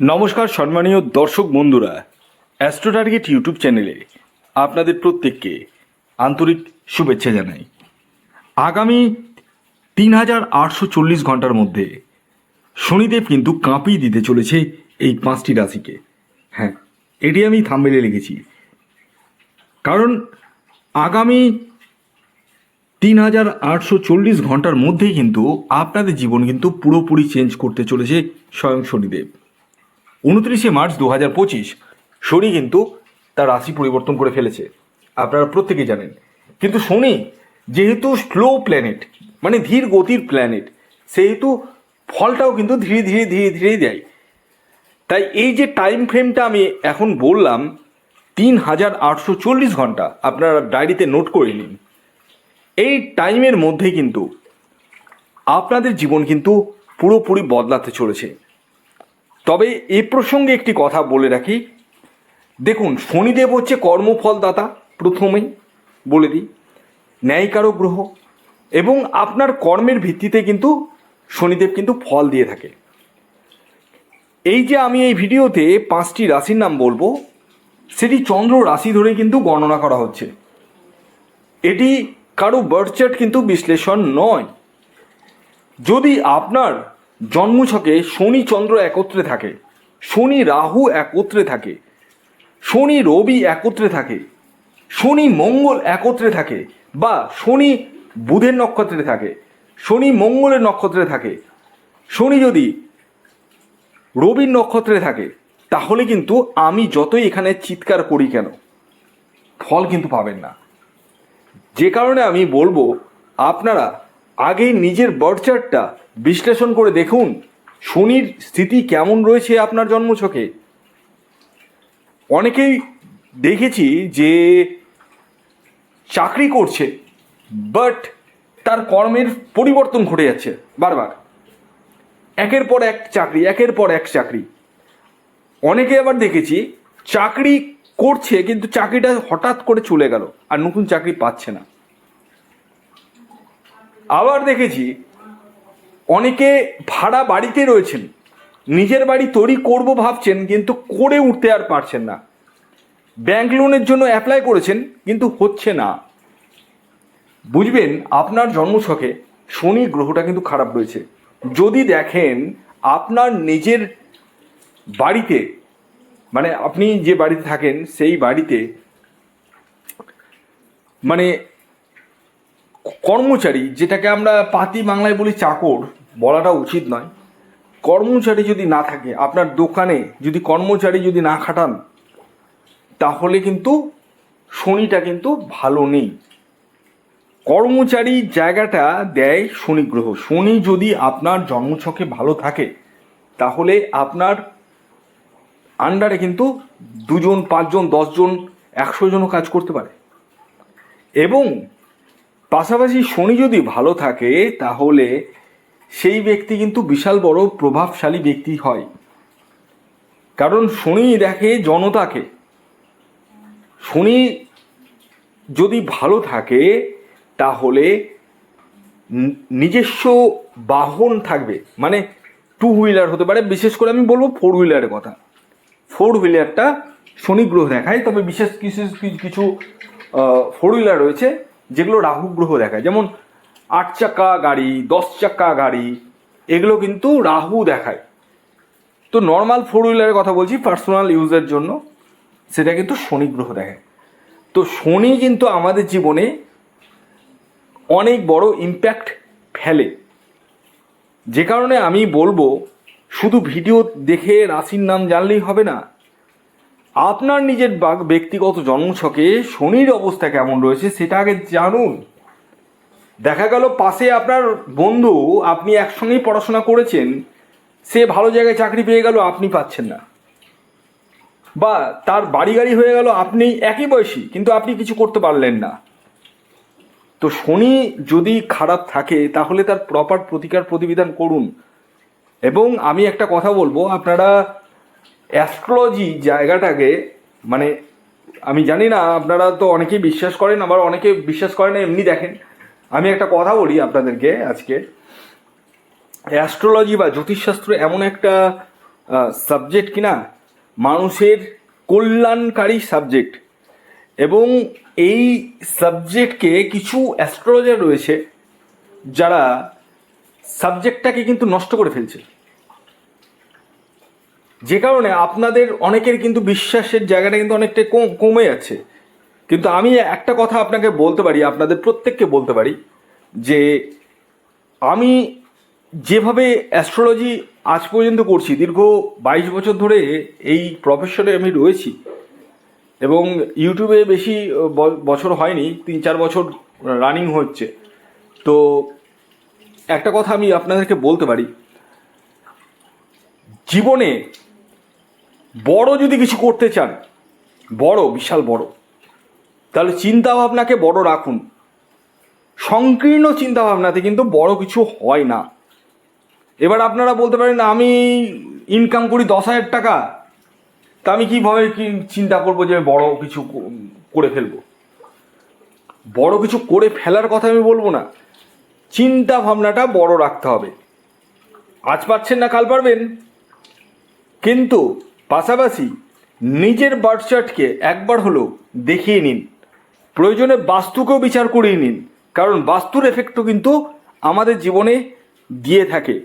নমস্কার সম্মানীয় দর্শক বন্ধুরা অ্যাস্ট্রো টার্গেট ইউটিউব চ্যানেলে আপনাদের প্রত্যেককে আন্তরিক শুভেচ্ছা জানাই। আগামী তিন হাজার আটশো চল্লিশ ঘণ্টার মধ্যে শনিদেব কিন্তু কাঁপিয়ে দিতে চলেছে এই পাঁচটি রাশিকে। হ্যাঁ এটি আমি থাম্বেলে লিখেছি। কারণ আগামী তিন হাজার আটশো চল্লিশ ঘণ্টার মধ্যেই কিন্তু আপনাদের জীবন কিন্তু পুরোপুরি চেঞ্জ করতে চলেছে স্বয়ং শনিদেব। উনত্রিশে মার্চ দু হাজার পঁচিশ, শনি কিন্তু তার রাশি পরিবর্তন করে ফেলেছে। আপনারা প্রত্যেকেই জানেন। কিন্তু শনি যেহেতু স্লো প্ল্যানেট মানে ধীর গতির প্ল্যানেট সেহেতু ফলটাও কিন্তু ধীরে ধীরে ধীরে ধীরে দেয়। তাই এই যে টাইম ফ্রেমটা আমি এখন বললাম তিন হাজার আটশো চল্লিশ ঘণ্টা আপনারা ডায়েরিতে নোট করে নিন। এই টাইমের মধ্যে কিন্তু আপনাদের জীবন কিন্তু পুরোপুরি বদলাতে চলেছে। তবে এ প্রসঙ্গে একটি কথা বলে রাখি। দেখুন, শনিদেব হচ্ছে কর্মফলদাতা প্রথমেই বলে দিই। ন্যায়কারক গ্রহ। এবং আপনার কর্মের ভিত্তিতে কিন্তু শনিদেব কিন্তু ফল দিয়ে থাকে। এই যে আমি এই ভিডিওতে পাঁচটি রাশির নাম বলব, সেটি চন্দ্র রাশি ধরে কিন্তু গণনা করা হচ্ছে। এটি কারও বার্থ চার্ট কিন্তু বিশ্লেষণ নয়। যদি আপনার জন্মছকে শনি চন্দ্র একত্রে থাকে, শনি রাহু একত্রে থাকে, শনি রবি একত্রে থাকে, শনি মঙ্গল একত্রে থাকে বা শনি বুধের নক্ষত্রে থাকে, শনি মঙ্গলের নক্ষত্রে থাকে, শনি যদি রবির নক্ষত্রে থাকে, তাহলে কিন্তু আমি যতই এখানে চিৎকার করি কেন, ফল কিন্তু পাবেন না। যে কারণে আমি বলব, আপনারা আগে নিজের বার্থ চার্টটা বিশ্লেষণ করে দেখুন। শনির স্থিতি কেমন রয়েছে আপনার জন্মছকে? অনেকেই দেখেছি যে চাকরি করছে বাট তার কর্মের পরিবর্তন ঘটে যাচ্ছে বারবার। একের পর এক চাকরি, একের পর এক চাকরি। অনেকে আবার দেখেছি চাকরি করছে, কিন্তু চাকরিটা হঠাৎ করে চলে গেল, আর নতুন চাকরি পাচ্ছে না। আবার দেখেছি অনেকে ভাড়া বাড়িতে রয়েছেন, নিজের বাড়ি তৈরি করব ভাবছেন, কিন্তু করে উঠতে আর পারছেন না। ব্যাংক লোনের জন্য অ্যাপ্লাই করেছেন, কিন্তু হচ্ছে না। বুঝবেন, আপনার জন্মছকে শনি গ্রহটা কিন্তু খারাপ রয়েছে। যদি দেখেন, আপনার নিজের বাড়িতে মানে আপনি যে বাড়িতে থাকেন, সেই বাড়িতে মানে কর্মচারী, যেটাকে আমরা পাতি বাংলায় বলি চাকর, বলাটা উচিত নয়। কর্মচারী যদি না থাকে, আপনার দোকানে যদি কর্মচারী যদি না খাটান, তাহলে কিন্তু শনিটা কিন্তু ভালো নেই। কর্মচারী জায়গাটা দেয় শনি গ্রহ শনি যদি আপনার জন্মছকে ভালো থাকে, তাহলে আপনার আন্ডারে কিন্তু দুজন, পাঁচজন, দশজন, একশো জনও কাজ করতে পারে। এবং পাশাপাশি শনি যদি ভালো থাকে, তাহলে সেই ব্যক্তি কিন্তু বিশাল বড় প্রভাবশালী ব্যক্তি হয়। কারণ শনি দেখে জনতাকে। শনি যদি ভালো থাকে, তাহলে নিজস্ব বাহন থাকবে। মানে টু হুইলার হতে পারে, বিশেষ করে আমি বলব ফোর হুইলারের কথা। ফোর হুইলারটা শনি গ্রহ দেখায়, তবে বিশেষ কিছু কিছু ফোর হুইলার রয়েছে। যেগুলো রাহু গ্রহ দেখায়, যেমন আট চাকা গাড়ি, দশ চাকা গাড়ি, এগুলো কিন্তু রাহু দেখায়। তো নর্মাল ফোর হুইলারের কথা বলছি পার্সোনাল ইউজের জন্য, সেটা কিন্তু শনি গ্রহ দেখায় তো শনি কিন্তু আমাদের জীবনে অনেক বড় ইম্প্যাক্ট ফেলে। যে কারণে আমি বলব, শুধু ভিডিও দেখে রাশির নাম জানলেই হবে না আপনার নিজের বাগ- ব্যক্তিগত জন্মছকে শনির অবস্থা কেমন রয়েছে সেটা আগে জানুন। দেখা গেল পাশে আপনার বন্ধু, আপনি একসঙ্গেই পড়াশোনা করেছেন, সে ভালো জায়গায় চাকরি পেয়ে গেল, আপনি পাচ্ছেন না। বা তার বাড়ি গাড়ি হয়ে গেল, আপনি একই বয়সী, কিন্তু আপনি কিছু করতে পারলেন না। তো শনি যদি খারাপ থাকে, তাহলে তার প্রপার প্রতিকার প্রতিবিধান করুন। এবং আমি একটা কথা বলব, আপনারা অ্যাস্ট্রোলজি জায়গাটাকে মানে আমি জানি না, আপনারা তো অনেকেই বিশ্বাস করেন, আবার অনেকে বিশ্বাস করেন না, এমনি দেখেন। আমি একটা কথা বলি আপনাদেরকে আজকে। অ্যাস্ট্রোলজি বা জ্যোতিষশাস্ত্র এমন একটা সাবজেক্ট কিনা? মানুষের কল্যাণকারী সাবজেক্ট এবং এই সাবজেক্টকে কিছু অ্যাস্ট্রোলজার রয়েছে, যারা সাবজেক্টটাকে কিন্তু নষ্ট করে ফেলছে। যে কারণে আপনাদের অনেকের কিন্তু বিশ্বাসের জায়গাটা কিন্তু অনেকটা কম- যাচ্ছে। কিন্তু আমি একটা কথা আপনাকে বলতে পারি, আপনাদের প্রত্যেককে বলতে পারি, যে আমি যেভাবে অ্যাস্ট্রোলজি আজ পর্যন্ত করছি, দীর্ঘ বাইশ বছর ধরে এই প্রফেশনে আমি রয়েছি, এবং ইউটিউবে বেশি বছর হয়নি, তিন চার বছর রানিং হচ্ছে। তো একটা কথা আমি আপনাদেরকে বলতে পারি, জীবনে বড় যদি কিছু করতে চান, বড়, বিশাল বড়, তাহলে চিন্তা ভাবনাকে বড় রাখুন। সংকীর্ণ চিন্তা ভাবনাতে কিন্তু বড় কিছু হয় না। এবার আপনারা বলতে পারেন, আমি ইনকাম করি দশ হাজার টাকা, তা আমি কীভাবে কি চিন্তা করব যে বড় কিছু করে ফেলব? বড় কিছু করে ফেলার কথা আমি বলব না। চিন্তা ভাবনাটা বড় রাখতে হবে। আজ পাচ্ছেন না, কাল পারবেন। কিন্তু পাশাপাশি নিজের বার্থ চার্টকে একবার হলেও দেখিয়ে নিন। প্রয়োজনে বাস্তুকেও বিচার করিয়ে নিন, কারণ বাস্তুর এফেক্টও কিন্তু আমাদের জীবনে দিয়ে থাকে।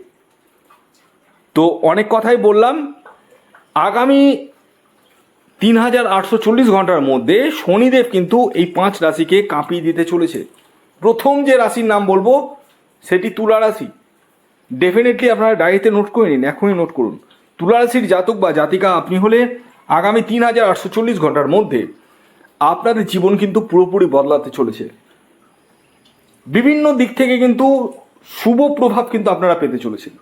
তো অনেক কথাই বললাম। আগামী তিন হাজার আটশো চল্লিশ ঘণ্টার মধ্যে শনিদেব কিন্তু এই পাঁচ রাশিকে কাঁপিয়ে দিতে চলেছে। প্রথম যে রাশির নাম বলব, সেটি তুলা রাশি। ডেফিনেটলি আপনারা ডায়েরিতে নোট করে নিন, এখনই নোট করুন। তুলা রাশির জাতক বা জাতিকা আপনি হলে আগামী তিন হাজার আটশো চল্লিশ ঘণ্টার মধ্যে আপনাদের জীবন কিন্তু পুরোপুরি বদলাতে চলেছে। বিভিন্ন দিক থেকে কিন্তু শুভ প্রভাব কিন্তু আপনারা পেতে চলেছেন।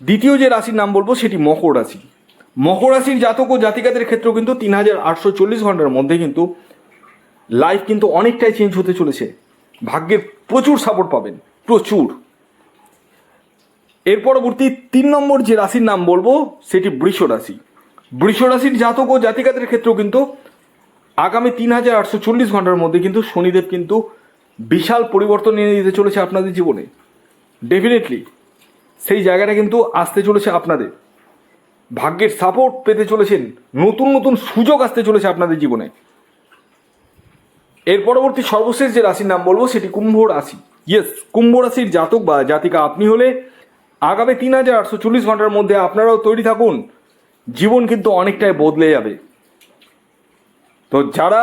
দ্বিতীয় যে রাশির নাম বলব সেটি মকর রাশি। মকর রাশির জাতক ও জাতিকাদের ক্ষেত্রেও কিন্তু তিন হাজার আটশো চল্লিশ ঘণ্টার মধ্যে কিন্তু লাইফ কিন্তু অনেকটাই চেঞ্জ হতে চলেছে। ভাগ্যের প্রচুর সাপোর্ট পাবেন, প্রচুর। এর পরবর্তী তিন নম্বর যে রাশির নাম বলব, সেটি বৃষ রাশি। বৃষ রাশির জাতক ও জাতিকাদের ক্ষেত্রেও কিন্তু আগামী তিন হাজার আটশো চল্লিশ ঘণ্টার মধ্যে কিন্তু শনিদেব কিন্তু বিশাল পরিবর্তন এনে দিতে চলেছে আপনাদের জীবনে। ডেফিনেটলি সেই জায়গাটা কিন্তু আসতে চলেছে আপনাদের। ভাগ্যের সাপোর্ট পেতে চলেছেন, নতুন নতুন সুযোগ আসতে চলেছে আপনাদের জীবনে। এর পরবর্তী সর্বশেষ যে রাশির নাম বলব, সেটি কুম্ভ রাশি। ইয়েস কুম্ভ রাশির জাতক বা জাতিকা আপনি হলে আগামী তিন হাজার আটশো চল্লিশ ঘণ্টার মধ্যে আপনারাও তৈরি থাকুন। জীবন কিন্তু অনেকটাই বদলে যাবে। তো যারা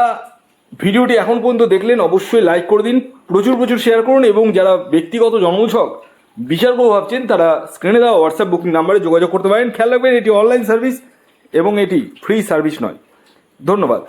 ভিডিওটি এখন পর্যন্ত দেখলেন, অবশ্যই লাইক করে দিন, প্রচুর প্রচুর শেয়ার করুন এবং যারা ব্যক্তিগত জন্মছক বিচার ভাবছেন, তারা স্ক্রিনে দেওয়া হোয়াটসঅ্যাপ বুকিং নাম্বারে যোগাযোগ করতে পারেন। খেয়াল রাখবেন, এটি অনলাইন সার্ভিস এবং এটি ফ্রি সার্ভিস নয়। ধন্যবাদ।